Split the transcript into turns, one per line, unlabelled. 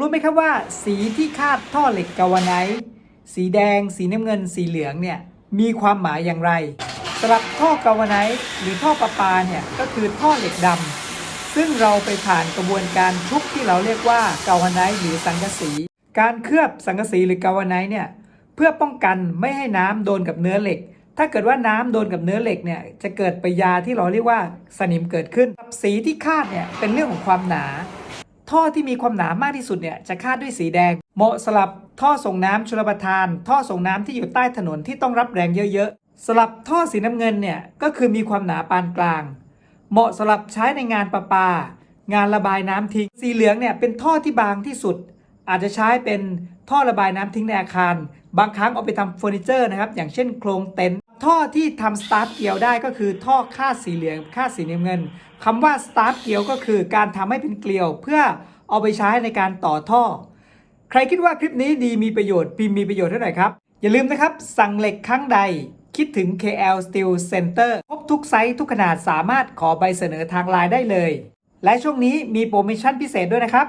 รู้ไหมครับว่า สีที่คาดท่อเหล็กกาวไนท์สีแดง สีน้ำเงิน สีเหลืองเนี่ยมีความหมายอย่างไรสำหรับท่อกาวไนท์หรือท่อประปาเนี่ยก็คือท่อเหล็กดำซึ่งเราไปผ่านกระบวนการชุบที่เราเรียกว่ากาวไนท์หรือสังกะสี การเคลือบสังกะสีหรือกาวไนท์เนี่ยเพื่อป้องกันไม่ให้น้ำโดนกับเนื้อเหล็ก ถ้าเกิดว่าน้ำโดนกับเนื้อเหล็กเนี่ยจะเกิดปยาที่เราเรียกว่าสนิมเกิดขึ้น สีที่คาดเนี่ยเป็นเรื่องของความหนา ท่อที่มีความหนามากที่สุดเนี่ยจะคาดด้วยสีแดง เหมาะสำหรับท่อส่งน้ำชลประทาน ท่อส่งน้ำที่อยู่ใต้ถนนที่ต้องรับแรงเยอะๆสำหรับท่อสีน้ำเงินเนี่ยก็คือมีความหนาปานกลาง เหมาะสำหรับใช้ในงานประปา งานระบายน้ำทิ้ง สีเหลืองเนี่ยเป็นท่อที่บางที่สุด อาจจะใช้เป็นท่อระบายน้ำทิ้งในอาคาร บางครั้งเอาไปทำเฟอร์นิเจอร์นะครับอย่างเช่นโครงเต็นท์ ท่อที่ทำสตาร์ทเกลียวได้ก็คือท่อค่าสีเหลืองค่าสีน้ำเงินคำว่าสตาร์ทเกลียวก็คือการทำให้เป็นเกลียว เพื่อเอาไปใช้ในการต่อท่อ ใครคิดว่าคลิปนี้ดีมีประโยชน์พิมพ์มีประโยชน์เท่าไหร่ครับ อย่าลืมนะครับ สั่งเหล็กครั้งใด คิดถึง KL Steel Center พบทุกไซส์ทุกขนาดสามารถขอใบเสนอทางไลน์ได้เลย และช่วงนี้มีโปรโมชั่นพิเศษด้วยนะครับ